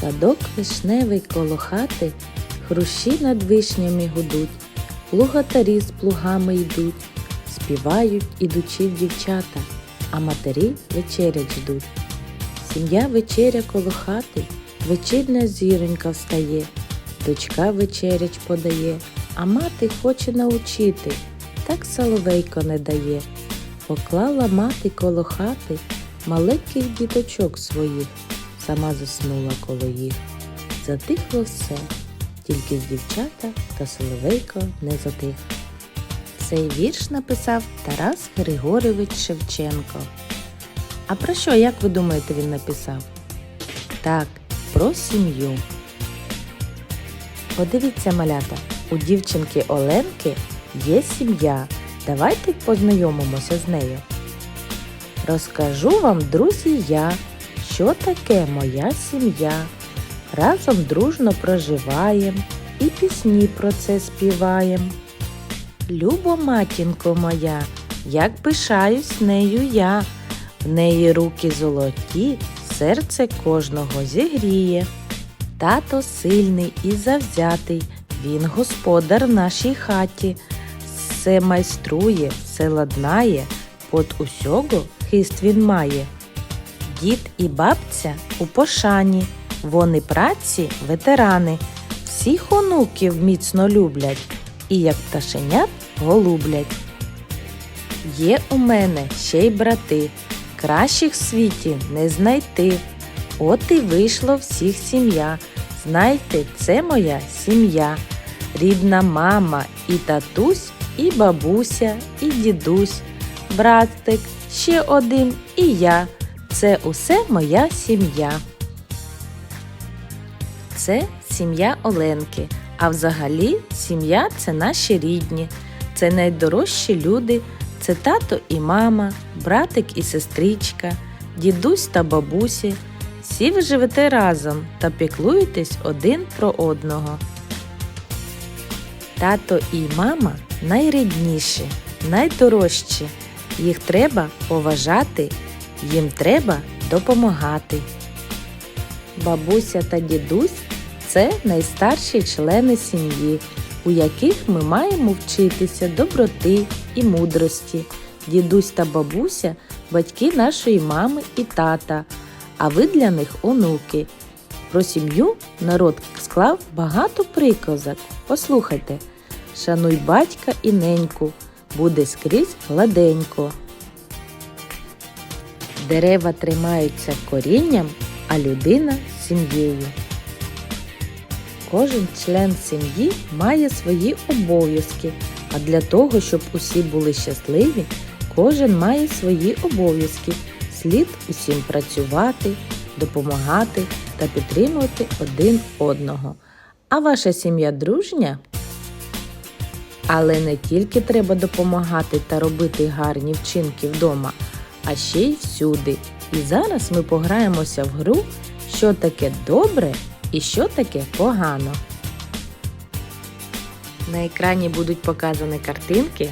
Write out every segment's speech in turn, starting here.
Садок вишневий коло хати, хрущі над вишнями гудуть, плугатарі з плугами йдуть, співають ідучі дівчата, а матері вечерять ждуть. Сім'я вечеря коло хати, вечірня зіронька встає, дочка вечеряч подає, а мати хоче научити, так соловейко не дає. Поклала мати коло хати маленьких діточок своїх, сама заснула коло їх. Затихло все, тільки дівчата та соловейко не затих. Цей вірш написав Тарас Григорович Шевченко. А про що, як ви думаєте, він написав? Так, про сім'ю. Подивіться, малята, у дівчинки Оленки є сім'я. Давайте познайомимося з нею. Розкажу вам, друзі, я, що таке моя сім'я. Разом дружно проживаєм і пісні про це співаєм. Любо, матінко моя, як пишаюсь нею я, в неї руки золоті, серце кожного зігріє. Тато сильний і завзятий, він господар нашій хаті, все майструє, все ладнає, под усього хист він має. Дід і бабця у пошані, вони праці ветерани, всіх онуків міцно люблять і як пташенят голублять. Є у мене ще й брати, кращих в світі не знайти. От і вийшло всіх сім'я. Знайте, це моя сім'я. Рідна мама і татусь, і бабуся, і дідусь, братик, ще один і я. Це усе моя сім'я. Це сім'я Оленки. А взагалі сім'я це наші рідні, це найдорожчі люди, це тато і мама, братик і сестричка, дідусь та бабусі. Всі ви живете разом та піклуєтесь один про одного. Тато і мама найрідніші, найдорожчі. Їх треба поважати, їм треба допомагати. Бабуся та дідусь це найстарші члени сім'ї, у яких ми маємо вчитися доброти і мудрості. Дідусь та бабуся батьки нашої мами і тата, а ви для них онуки. Про сім'ю народ склав багато приказок. Послухайте, шануй батька і неньку, буде скрізь гладенько. Дерева тримаються корінням, а людина сім'єю. Кожен член сім'ї має свої обов'язки, а для того, щоб усі були щасливі, кожен має свої обов'язки. Слід усім працювати, допомагати та підтримувати один одного. А ваша сім'я дружня? Але не тільки треба допомагати та робити гарні вчинки вдома, а ще й всюди. І зараз ми пограємося в гру, що таке добре і що таке погано. На екрані будуть показані картинки,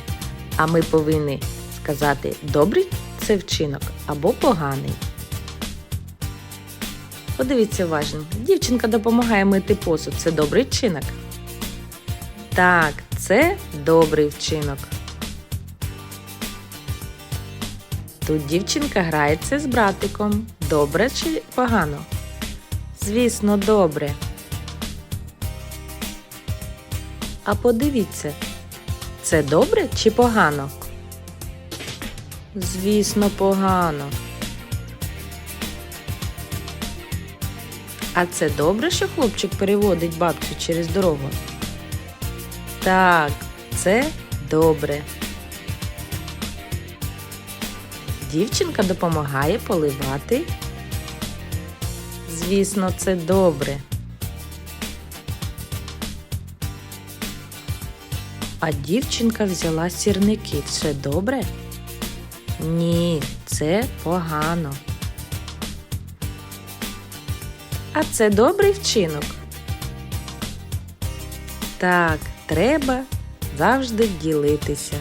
а ми повинні сказати, добрий це вчинок або поганий. Подивіться уважно. Дівчинка допомагає мити посуд. Це добрий вчинок. Так, це добрий вчинок. Тут дівчинка грається з братиком. Добре чи погано? Звісно, добре. А подивіться, це добре чи погано? Звісно, погано. А це добре, що хлопчик переводить бабцю через дорогу? Так, це добре. Дівчинка допомагає поливати. Звісно, це добре. А дівчинка взяла сірники. Це добре? Ні, це погано. А це добрий вчинок? Так, треба завжди ділитися.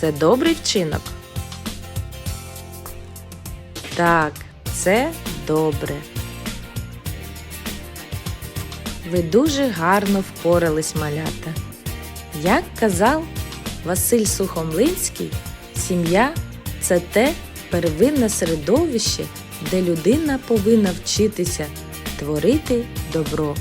Це добрий вчинок? Так, це добре. Ви дуже гарно впорались, малята. Як казав Василь Сухомлинський, сім'я це те первинне середовище, де людина повинна вчитися творити добро.